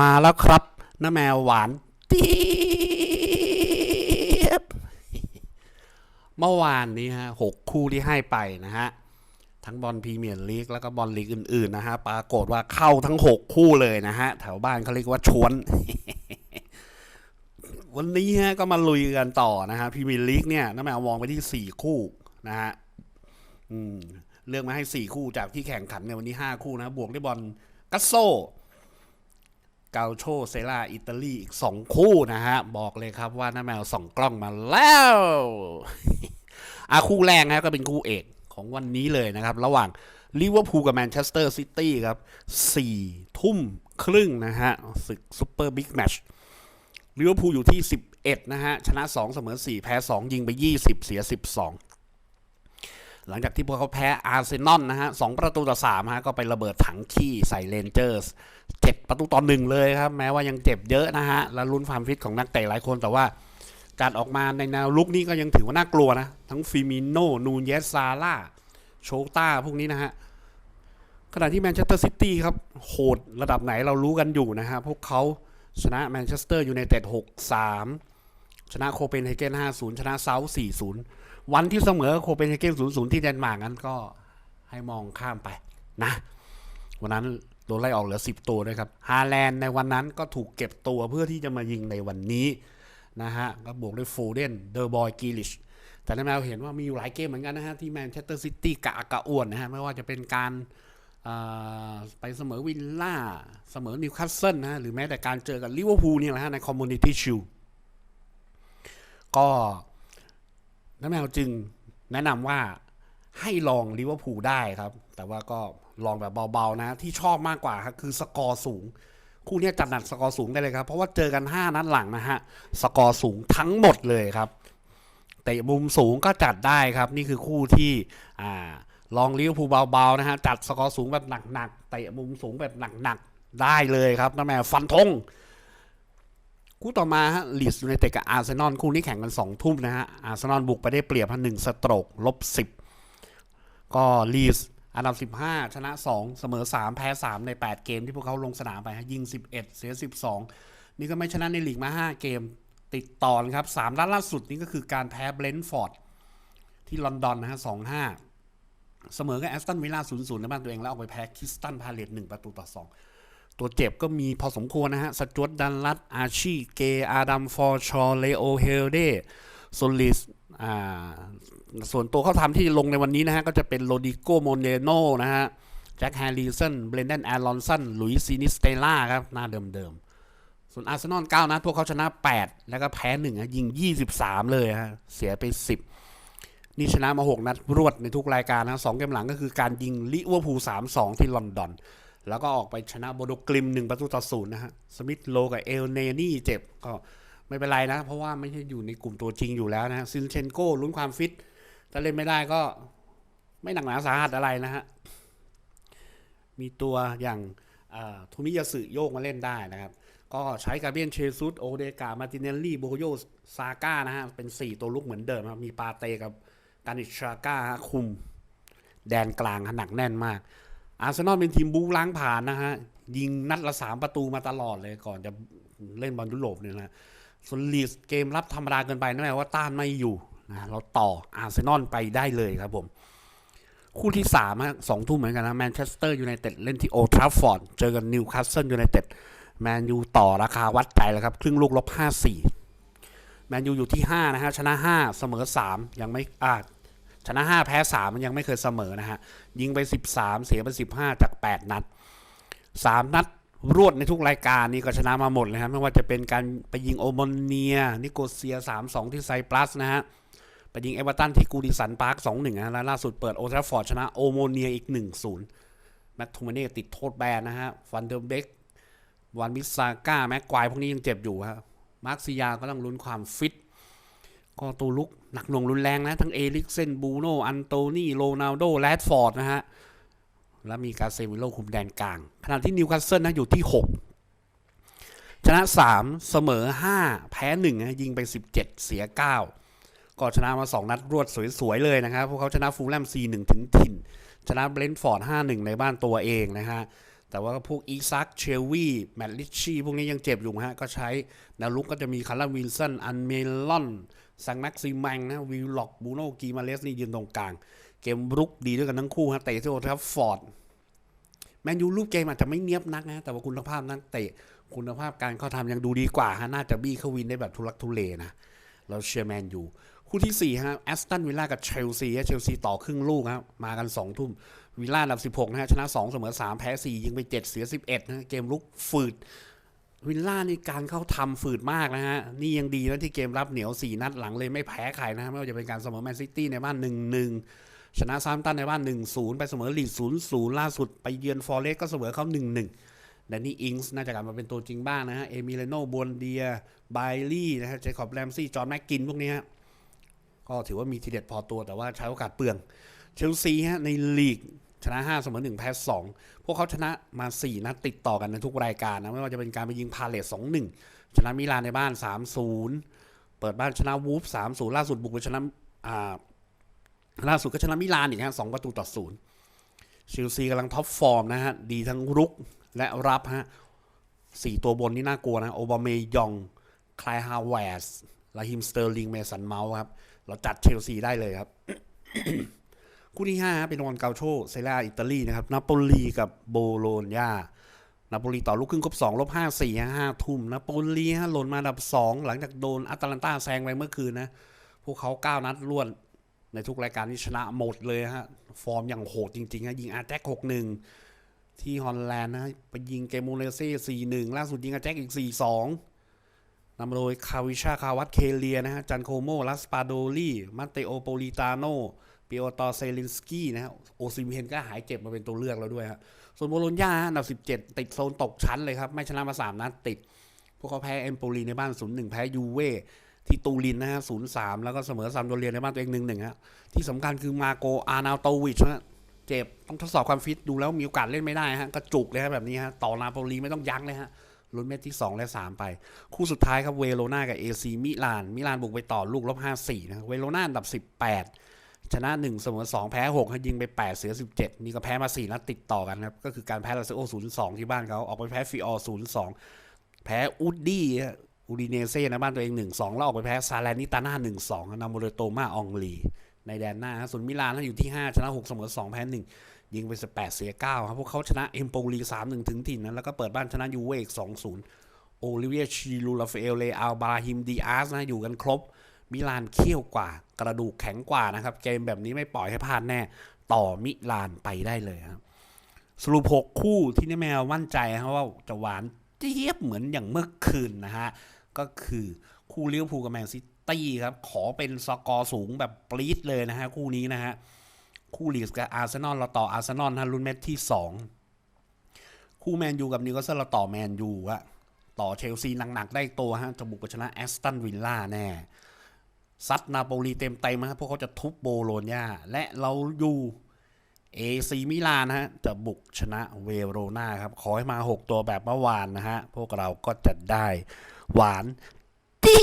มาแล้วครับน้าแมวหวานเตียบเมื่อวานนี้ฮะหกคู่ที่ให้ไปนะฮะ ทั้งบอลพรีเมียร์ลีกแล้วก็บอลลีกอื่นๆนะฮะ ปรากฏว่าเข้าทั้งหกคู่เลยนะฮะ แถวบ้านเขาเรียกว่าชวน วันนี้ฮะก็มาลุยกันต่อนะฮะพรีเมียร์ลีกเนี่ยน้าแมวมองไปที่สี่คู่นะฮะอืมเลือกมาให้สี่คู่จากที่แข่งขันในวันนี้ห้าคู่นะ บวกด้วยบอลกัสโซ เกาโชเซราอิตาลีอีกสองคู่นะฮะ บอกเลยครับว่าน้าแมวส่องกล้องมาแล้วอาคู่แรกนะก็เป็นคู่เอกของวันนี้เลยนะครับ ระหว่างลิเวอร์พูลกับแมนเชสเตอร์ซิตี้ครับสี่ทุ่มครึ่งนะฮะศึกซูเปอร์บิ๊กแมชลิเวอร์พูลอยู่ที่ 11 นะฮะ ชนะ 2 เสมอ 4 แพ้ 2 ยิงไป 20 เสีย 12 หลังจากที่พวกเขาแพ้อาร์เซนอลนะฮะสองประตูต่อ3ฮะก็ไประเบิดถังขี้ใส่เลนเจอร์สเจ็บประตูต่อหนึ่งเลยครับ แม้ว่ายังเจ็บเยอะนะฮะและลุ้นความฟิตของนักเตะหลายคนแต่ว่าการออกมาในแนวลุกนี้ก็ยังถือว่าน่ากลัวนะ ทั้งฟิมิโนนูนเยสซาร่าโชต้าพวกนี้นะฮะขณะที่แมนเชสเตอร์ซิตี้ครับ โหดระดับไหนเรารู้กันอยู่นะฮะ พวกเขาชนะแมนเชสเตอร์ยูไนเต็ด6-3 ชนะโคเปนเฮเกน 5-0 ชนะเซาท์4-0 วันที่เสมอโคเปนเฮเกน 0-0 ที่เดนมาร์กนั้นก็ให้มองข้ามไปนะ วันนั้นโดนไล่ออกเหลือ 10 ตัวด้วยครับ ฮาแลนด์ในวันนั้นก็ถูกเก็บตัวเพื่อที่จะมายิงในวันนี้นะฮะ ก็บวกด้วยโฟเดน เดอร์บอย กีลิช แต่ในแมวเห็นว่ามีอยู่หลายเกมเหมือนกันนะฮะ ที่แมนเชสเตอร์ซิตี้กะกะอ่วนนะฮะ ไม่ว่าจะเป็นการอ่าไปเสมอวิลล่า เสมอนิวคาสเซิลนะฮะ หรือแม้แต่การเจอกับลิเวอร์พูลเนี่ยแหละฮะในคอมมูนิตี้ชิล ก็น้าแมวจึงแนะนำว่าให้ลองลิเวอร์พูลได้ครับ แต่ว่าก็ลองแบบเบาๆนะ ที่ชอบมากกว่าครับคือสกอร์สูง คู่นี้จัดหนักสกอร์สูงได้เลยครับ เพราะว่าเจอกัน 5 นัดหลังนะฮะ สกอร์สูงทั้งหมดเลยครับเตะมุมสูงก็จัดได้ครับ นี่คือคู่ที่อ่าลองลิเวอร์พูลเบาๆนะฮะ จัดสกอร์สูงแบบหนักๆเตะมุมสูงแบบหนักๆได้เลยครับน้าแมวฟันธง คู่ต่อมาฮะลีดยูไนเต็ดกับอาร์เซนอลคู่นี้แข่งกัน 2 ทุ่มนะฮะอาร์เซนอลบุกไปได้เปรียบพันหนึ่งสโตรกลบ10ก็ลีดอันดับ 15 ชนะ 2 เสมอ 3 แพ้ 3 ใน 8 เกมที่พวกเขาลงสนามไปฮะยิง 11 เสีย 12 นี่ก็ไม่ชนะในลีกมา 5 เกม ติดต่อนะครับ3นัดล่าสุดนี่ก็คือการแพ้เบรนท์ฟอร์ดที่ลอนดอนนะฮะ2-5 เสมอกับแอสตันวิลล่า0-0ในบ้านตัวเองแล้วออกไปแพ้คริสตันพาเลต1ประตูต่อ 2 ตัวเจ็บก็มีพอสมควรนะฮะ สจวตดันลัดอาชีเก อาดัมฟอร์ชอเลโอเฮลเดโซลิสอ่าส่วนตัวเขาทำที่ลงในวันนี้นะฮะ ก็จะเป็นโรดิโกโมเนโนนะฮะแจ็คแฮร์ริสันเบรน d ดนแอรอนสันลุยซินิสเตล่าครับ หน้าเดิมๆ ส่วนอาร์เซนอล9นัดพวกเขาชนะ 8 แล้วก็แพ้1ฮะยิง 23 เลยฮะ เสียไป 10 นี่ชนะมา 6 นัดรวดในทุกรายการนะสองเกมหลังก็คือการยิงลิเวอร์พูล3-2 ที่ลอนดอน แล้วก็ออกไปชนะโบโดกลิม1ประตูต่อศูนย์นะฮะ สมิธโลกับเอลเนนี่เจ็บก็ไม่เป็นไรนะ เพราะว่าไม่ใช่อยู่ในกลุ่มตัวจริงอยู่แล้วนะฮะซินเชนโก้ลุ้นความฟิตถ้าเล่นไม่ได้ก็ไม่หนักหนาสาหัสอะไรนะฮะ มีตัวอย่างทูมิยาสึโยกมาเล่นได้นะครับ ก็ใช้กาเบียนเชซุสโอเดกา มาติเนลลี่ โบโยซาก้านะฮะ เป็น 4 ตัวลุกเหมือนเดิมครับมีปาเตกับกานิชาก้าฮะคุม แดนกลางหนักแน่นมาก อาร์เซนอลเป็นทีมบู๊ล้างผ่านนะฮะ ยิงนัดละ3ประตูมาตลอดเลยก่อนจะเล่นบอลยุโรปเนี่ยนะส่วนลีสเกมรับธรรมดาเกินไปนะแม่ว่าต้านไม่อยู่นะเราต่ออาร์เซนอลไปได้เลยครับผม คู่ที่สามฮะสองทุ่มเหมือนกันนะแมนเชสเตอร์ยูไนเต็ดเล่นที่โอทราฟฟอร์ดเจอกันนิวคาสเซิลยูไนเต็ดแมนยูต่อราคาวัดใจแล้วครับ ครึ่งลูกลบห้าสี่แมนยูอยู่ที่ห้านะฮะ ชนะห้าเสมอสามยังไม่อ่า ชนะห้าแพ้สามมันยังไม่เคยเสมอนะฮะ ยิงไปสิบสามเสียไปสิบห้าจากแปดนัดสามนัดรวดในทุกรายการนี่ก็ชนะมาหมดเลยครับไม่ว่าจะเป็นการไปยิงโอโมเนีย นิโกเซีย 3-2 ที่ไซปรัสนะฮะ ไปยิงเอเวอร์ตันที่กูดิสันพาร์ค2-1นะแล้วล่าสุดเปิดโอทราฟอร์ดชนะโอโมเนียอีก 1-0แมตทูมาเน่ติดโทษแบนนะฮะฟันเดอร์เบกวันมิสซาก้าแม็กควายพวกนี้ยังเจ็บอยู่ครับมาร์คซิยาก็ต้องลุ้นความฟิต ก็ตัวลุกหนักหน่วงรุนแรงนะ ทั้งเอลิกเซนบูโนอันโตนีโรนัลโดแรดฟอร์ดนะฮะ แล้วมีกาเซมิโลคุมแดนกลาง ขณะที่นิวคาสเซิลนะอยู่ที่ 6 ชนะ 3 เสมอ 5 แพ้1นะยิงไป 17 เสีย 9 ก็ชนะมา 2 นัดรวดสวย ๆ เลยนะครับ พวกเขาชนะฟูลแลม 4-1 ถึงถิ่น ชนะเบรนท์ฟอร์ด 5-1 ในบ้านตัวเองนะฮะแต่ว่าพวกอีซักเชลวีแมตลิชชี่พวกนี้ยังเจ็บอยู่ฮะ ก็ใช้แนวลุกก็จะมีคาร์ลวินสัน อันเมลอน ซังแม็กซิมังนะวิลล็อกบูโนกีมาเลสนี่ยืนตรงกลาง เกมรุกดีด้วยกันทั้งคู่ฮะเตะที่โอทัฟฟอร์ดแมนยูรูปเกมอาจจะไม่เนียบนักนะแต่ว่าคุณภาพนักเตะคุณภาพการเข้าทำยังดูดีกว่าฮะน่าจะบี้เข้าวินได้แบบทุลักทุเลนะเราเชียร์แมนยูคู่ที่ 4 ฮะแอสตันวิลล่ากับเชลซีฮะเชลซีต่อครึ่งลูกครับมากัน 2 ทุ่มวิลล่าดับ 16 นะฮะชนะ 2 เสมอ 3 แพ้ 4 ยิงไป 7 เสีย 11นะฮะเกมลุกฝืด วิลล่านี่การเข้าทำฝืดมากนะฮะ นี่ยังดีนะที่เกมรับเหนียว 4 นัดหลังเลยไม่แพ้ใครนะไม่ว่าจะเป็นการเสมอแมนซิตี้ในบ้าน 1-1 ชนะซามตันในบ้าน 1-0 ไปเสมอลีด0-0 ล่าสุดไปเยือนฟอร์เรสต์ก็เสมอเขา1-1แดนนี่อิงส์น่าจะกลับมาเป็นตัวจริงบ้างนะฮะ เอมิเลโนบวนเดียไบลี่นะฮะเจคอบแรมซี่ จอห์นแม็กกินพวกนี้ฮะ ก็ถือว่ามีทีเด็ดพอตัวแต่ว่าใช้โอกาสเปลือง เชลซีฮะในลีก ชนะ5เสมอ1แพ้2พวกเขาชนะมา 4 นัดติดต่อกันในทุกรายการนะ ไม่ว่าจะเป็นการไปยิงพาเลต2-1 ชนะมิลานในบ้าน 3-0 เปิดบ้านชนะวูฟ3-0 ล่าสุดบุกไปชนะอ่าล่าสุดก็ชนะมิลานอีกฮะ2ประตูต่อศูนย์เชลซีกำลังท็อปฟอร์มนะฮะ ดีทั้งรุกและรับฮะสี่ตัวบนนี่น่ากลัวนะ โอบาเมยอง คลายฮาวเวสลาฮิมสเตอร์ลิง เมสันเมาส์ครับ เราจัดเชลซีได้เลยครับ คู่ที่ 5 เป็นวันเกาโชเซราอิตาลีนะครับนาโปลีกับโบโลญญานาโปลีต่อลูกครึ่งครบ2ลบ5 4 5ทุ่มนาโปลีฮะหล่นมาดับ 2 หลังจากโดนอัตแลนตาแซงไปเมื่อคืนนะ พวกเขา 9 นัดรวดในทุกรายการที่ชนะหมดเลยฮะ ฟอร์มอย่างโหดจริงๆฮะยิงอาร์แจ็ค6-1ที่ฮอลแลนด์นะไปยิงเกมโมเลเซ่4-1ล่าสุดยิงอาร์แจ็คอีก4-2นำโดยคาวิชาคาวัตเคเลียนะฮะจันโคโมลัสปาโดลีมาเตโอโปลิตาโน ปิโอตอเซลินสกี้นะฮะโอซิมเฮนก็หายเจ็บมาเป็นตัวเลือกแล้วด้วยฮะส่วนโบโลญญาอันดับ 17 ติดโซนตกชั้นเลยครับ ไม่ชนะมา 3นัดติด พวกเขาแพ้เอมโปลีในบ้าน 0-1 แพ้ยูเว่ที่ตูรินนะฮะ0-3แล้วก็เสมอซัมโดเรียในบ้านตัวเอง1-1ฮะ ที่สำคัญคือมาโกอานาโตวิชฮะ เจ็บต้องทดสอบความฟิตดูแล้วมีโอกาสเล่นไม่ได้ฮะกระจุกเลยฮะแบบนี้ฮะ ต่อนาโปลีไม่ต้องยั้งเลยฮะ ลุ้นเม็ดที่ 2 และ 3 ไป คู่สุดท้ายครับเวโรนากับเอซีมิลาน มิลานบุกไปต่อลูกลบ 5-4 นะ เวโรนาอันดับ 18 ชนะ1เสมอ2แพ้6ให้ยิงไป 8 เสีย 17 นี่ก็แพ้มา 4 นัดติดต่อกันครับ ก็คือการแพ้ลาซิโอ0-2 ที่บ้านเขาออกไปแพ้ฟิออ์0-2 แพ้อุดดี้อูดิเนเซ่ในบ้านตัวเอง 1-2 แล้วออกไปแพ้ซาแลนิตาน่า 1-2 นำโมโดยโตมาอองลีในแดนหน้า ส่วนมิลานอยู่ที่ 5 ชนะ 6 เสมอ 2 แพ้ 1 ยิงไป 18 เสีย 9 ครับ พวกเขาชนะเอมโปลี 3-1 ถึงถิ่นนะแล้วก็เปิดบ้านชนะยูเวอีก2-0 โอลิเวียชีลูลาเฟเอลเลอัลบาฮิมดีอาร์สนะอยู่กันครบมิลานเขี้ยวกว่า กระดูกแข็งกว่านะครับ เกมแบบนี้ไม่ปล่อยให้พลาดแน่ ต่อมิลานไปได้เลยครับสรุป6คู่ที่นี่แมวมั่นใจครับว่าจะหวานเจี๊ยบเหมือนอย่างเมื่อคืนนะฮะ ก็คือคู่เลิเวอร์พูกับแมนซิตี้ครับ ขอเป็นสกอร์สูงแบบปรี๊ดเลยนะฮะ คู่นี้นะฮะ คู่ลีสกับอาร์เซนอลเราต่ออาร์เซนอลนะลุ้นเม็ดที่ 2 คู่แมนยูกับนิวคาสเซิลเราต่อแมนยูอะต่อเชลซีหนักๆได้ตัวฮะจะบุกชนะแอสตันวิลล่าแน่ ซัดนาโปลีเต็มเต็มฮะพวกเขาจะทุบโบโลญญาและเราอยู่เอซีมิลานฮะจะบุกชนะเวโรนาครับ ขอให้มา 6 ตัวแบบเมื่อวานนะฮะ พวกเราก็จะได้หวานตี